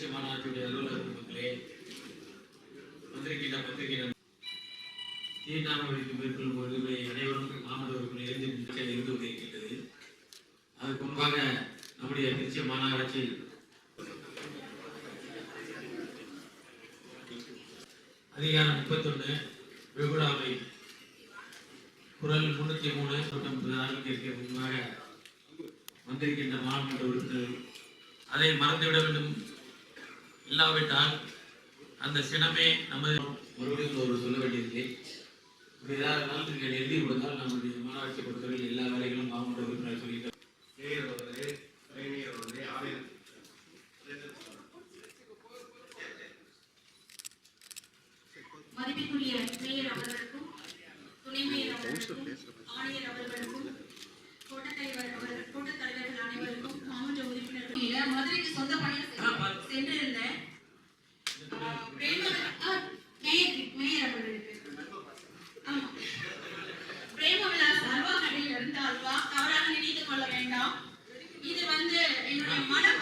திருச்சி மாநாட்டுடைய அலுவலக மக்களே வந்திருக்கின்ற பத்திரிகை தீண்டாமை மேற்கொள்ளும் உரிமை அனைவரும் மாமன்ற உறுப்பினர் எழுதி இருந்து கொண்டிருக்கின்றது. அதுக்கு முன்பாக நம்முடைய திருச்சி மாநகராட்சி அதிகாரம் முப்பத்தொன்னு வெகுடாமை குரல் முன்னூத்தி மூணு நூற்றம்பது ஆளுநருக்கு முன்பாக வந்திருக்கின்ற மாநில உறுப்பினர்கள் அதை மறந்துவிட வேண்டும். இல்லாவிட்டால் அந்த சினமே நமது மறுபடியும் ஒரு சொல்ல வேண்டியிருக்கு. இப்படி ஏதாவது இருந்தாலும் நீங்கள் எழுதி கொடுத்தால் நம்முடைய மாநகராட்சி பொறுத்தவரை எல்லா வேலைகளும் மாவட்ட உறுப்பினர் சொல்லிட்டு மதிப்பிற்குரிய மேயர் அவர்களுக்கும் துணை மேயர் அவர்களுக்கும் ஆணையர் அவர்களுக்கும் மதுரைக்கு சொந்த பயணம் சென்று- சென்றிருந்தேன். ஆஹ், பிரேம- ஆஹ், மேயர் மேயர் அவர்களுக்கு ஆமா. பிரேம விலாஸ் அல்வா கடையில் இருந்த அல்வா தவறாக நினைத்துக் கொள்ள வேண்டாம். இது வந்து என்னுடைய மன